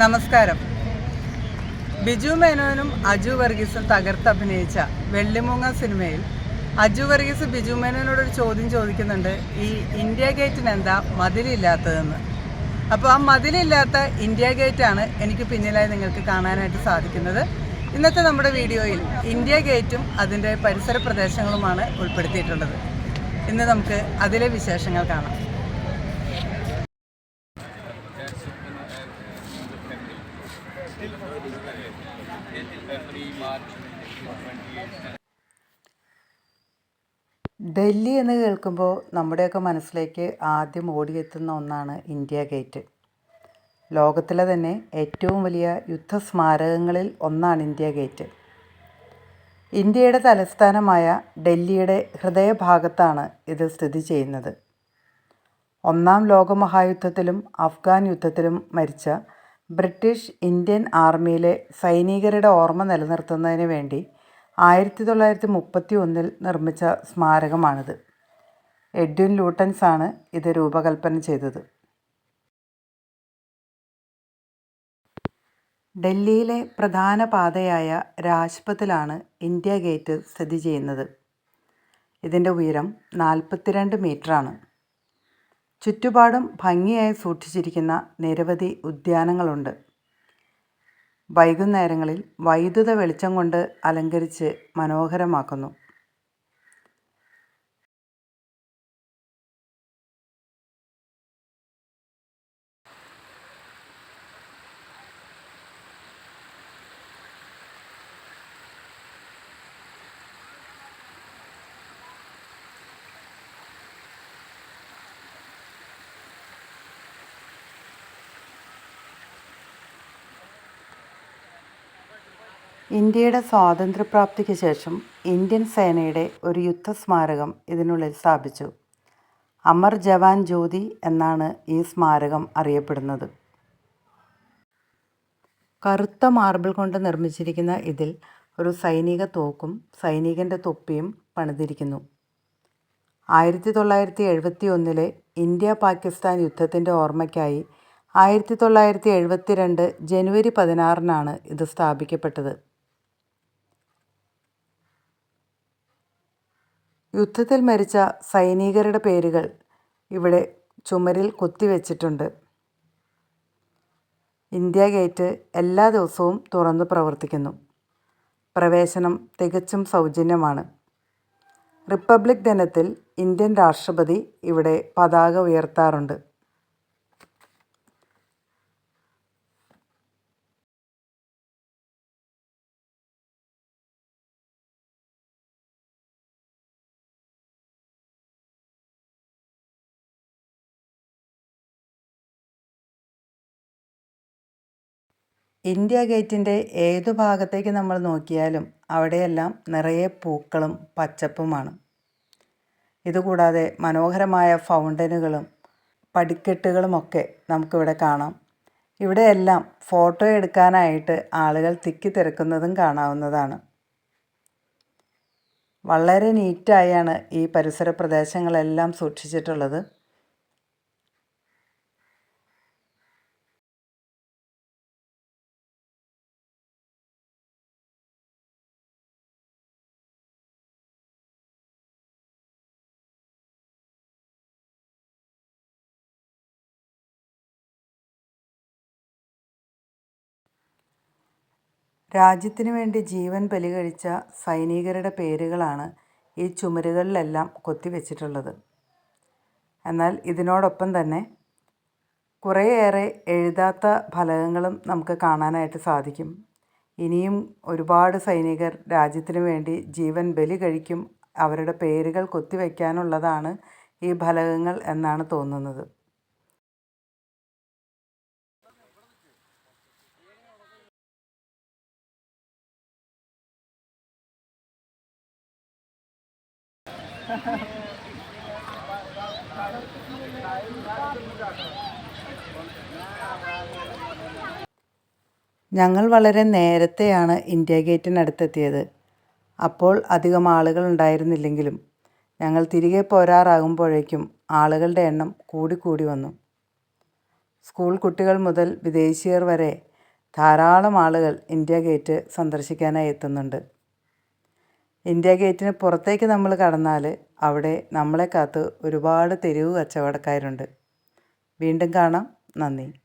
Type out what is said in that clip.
നമസ്കാരം. ബിജു മേനോനും അജു വർഗീസും തകർത്തഭിനയിച്ച വെള്ളിമൂങ്ങ സിനിമയിൽ അജു വർഗീസ് ബിജു മേനോനോട് ഒരു ചോദ്യം ചോദിക്കുന്നുണ്ട് ഈ ഇന്ത്യ ഗേറ്റിന് എന്താ മതിലില്ലാത്തതെന്ന്? അപ്പോൾ ആ മതിലില്ലാത്ത ഇന്ത്യ ഗേറ്റാണ് എനിക്ക് പിന്നിലായി നിങ്ങൾക്ക് കാണാനായിട്ട് സാധിക്കുന്നത്. ഇന്നത്തെ നമ്മുടെ വീഡിയോയിൽ ഇന്ത്യ ഗേറ്റും അതിന്റെ പരിസര പ്രദേശങ്ങളുമാണ് ഉൾപ്പെടുത്തിയിട്ടുള്ളത്. ഇന്ന് നമുക്ക് അതിലെ വിശേഷങ്ങൾ കാണാം. ഡൽഹി എന്ന് കേൾക്കുമ്പോൾ നമ്മുടെയൊക്കെ മനസ്സിലേക്ക് ആദ്യം ഓടിയെത്തുന്ന ഒന്നാണ് ഇന്ത്യ ഗേറ്റ്. ലോകത്തിലെ തന്നെ ഏറ്റവും വലിയ യുദ്ധ സ്മാരകങ്ങളിൽ ഒന്നാണ് ഇന്ത്യ ഗേറ്റ്. ഇന്ത്യയുടെ തലസ്ഥാനമായ ഡൽഹിയുടെ ഹൃദയഭാഗത്താണ് ഇത് സ്ഥിതി ചെയ്യുന്നത്. ഒന്നാം ലോകമഹായുദ്ധത്തിലും അഫ്ഗാൻ യുദ്ധത്തിലും മരിച്ച ബ്രിട്ടീഷ് ഇന്ത്യൻ ആർമിയിലെ സൈനികരുടെ ഓർമ്മ നിലനിർത്തുന്നതിന് വേണ്ടി ആയിരത്തി തൊള്ളായിരത്തി മുപ്പത്തി ഒന്നിൽ നിർമ്മിച്ച സ്മാരകമാണിത്. എഡ്വിൻ ലൂട്ടൻസ് ആണ് ഇത് രൂപകൽപ്പന ചെയ്തത്. ഡൽഹിയിലെ പ്രധാന പാതയായ രാജ്പഥിലാണ് ഇന്ത്യ ഗേറ്റ് സ്ഥിതി ചെയ്യുന്നത്. ഇതിന്റെ ഉയരം നാൽപ്പത്തിരണ്ട് മീറ്ററാണ്. ചുറ്റുപാടും ഭംഗിയായി സൂക്ഷിച്ചിരിക്കുന്ന നിരവധി ഉദ്യാനങ്ങളുണ്ട്. വൈകുന്നേരങ്ങളിൽ വൈദ്യുത വെളിച്ചം കൊണ്ട് അലങ്കരിച്ച് മനോഹരമാക്കുന്നു. ഇന്ത്യയുടെ സ്വാതന്ത്ര്യപ്രാപ്തിക്ക് ശേഷം ഇന്ത്യൻ സേനയുടെ ഒരു യുദ്ധസ്മാരകം ഇതിനുള്ളിൽ സ്ഥാപിച്ചു. അമർ ജവാൻ ജ്യോതി എന്നാണ് ഈ സ്മാരകം അറിയപ്പെടുന്നത്. കറുത്ത മാർബിൾ കൊണ്ട് നിർമ്മിച്ചിരിക്കുന്ന ഇതിൽ ഒരു സൈനിക തോക്കും സൈനികന്റെ തൊപ്പിയും പണിതിരിക്കുന്നു. ആയിരത്തി തൊള്ളായിരത്തി എഴുപത്തി ഒന്നിലെ ഇന്ത്യ പാകിസ്ഥാൻ യുദ്ധത്തിന്റെ ഓർമ്മയ്ക്കായി ആയിരത്തി തൊള്ളായിരത്തി എഴുപത്തി രണ്ട് ജനുവരി പതിനാറിനാണ് ഇത് സ്ഥാപിക്കപ്പെട്ടത്. യുദ്ധത്തിൽ മരിച്ച സൈനികരുടെ പേരുകൾ ഇവിടെ ചുമരിൽ കൊത്തിവെച്ചിട്ടുണ്ട് ഇന്ത്യ ഗേറ്റ് എല്ലാ ദിവസവും തുറന്നു പ്രവർത്തിക്കുന്നു. പ്രവേശനം തികച്ചും സൗജന്യമാണ്. റിപ്പബ്ലിക് ദിനത്തിൽ ഇന്ത്യൻ രാഷ്ട്രപതി ഇവിടെ പതാക ഉയർത്താറുണ്ട്. ഇന്ത്യ ഗേറ്റിന്റെ ഏതു ഭാഗത്തേക്ക് നമ്മൾ നോക്കിയാലും അവിടെയെല്ലാം നിറയെ പൂക്കളും പച്ചപ്പുമാണ്. ഇതുകൂടാതെ മനോഹരമായ ഫൗണ്ടനുകളും പടിക്കെട്ടുകളുമൊക്കെ നമുക്കിവിടെ കാണാം. ഇവിടെയെല്ലാം ഫോട്ടോ എടുക്കാനായിട്ട് ആളുകൾ തിക്കി തിരക്കുന്നതും കാണാവുന്നതാണ്. വളരെ നീറ്റായാണ് ഈ പരിസര പ്രദേശങ്ങളെല്ലാം സൂക്ഷിച്ചിട്ടുള്ളത്. രാജ്യത്തിന് വേണ്ടി ജീവൻ ബലികഴിച്ച സൈനികരുടെ പേരുകളാണ് ഈ ചുമരുകളിലെല്ലാം കൊത്തിവെച്ചിട്ടുള്ളത്. എന്നാൽ ഇതിനോടൊപ്പം തന്നെ കുറേയേറെ എഴുതാത്ത ഫലകങ്ങളും നമുക്ക് കാണാനായിട്ട് സാധിക്കും. ഇനിയും ഒരുപാട് സൈനികർ രാജ്യത്തിന് വേണ്ടി ജീവൻ ബലി കഴിക്കും. അവരുടെ പേരുകൾ കൊത്തിവെക്കാനുള്ളതാണ് ഈ ഫലകങ്ങൾ എന്നാണ് തോന്നുന്നത്. ഞങ്ങൾ വളരെ നേരത്തെയാണ് ഇന്ത്യ ഗേറ്റിനടുത്തെത്തിയത്. അപ്പോൾ അധികം ആളുകൾ ഉണ്ടായിരുന്നില്ലെങ്കിലും ഞങ്ങൾ തിരികെ പോരാറാകുമ്പോഴേക്കും ആളുകളുടെ എണ്ണം കൂടിക്കൂടി വന്നു. സ്കൂൾ കുട്ടികൾ മുതൽ വിദേശീയർ വരെ ധാരാളം ആളുകൾ ഇന്ത്യ ഗേറ്റ് സന്ദർശിക്കാനായി എത്തുന്നുണ്ട്. ഇന്ത്യ ഗേറ്റിന് പുറത്തേക്ക് നമ്മൾ കടന്നാൽ അവിടെ നമ്മളെ കാത്ത് ഒരുപാട് തെരുവ് കച്ചവടക്കാരുണ്ട്. വീണ്ടും കാണാം. നന്ദി.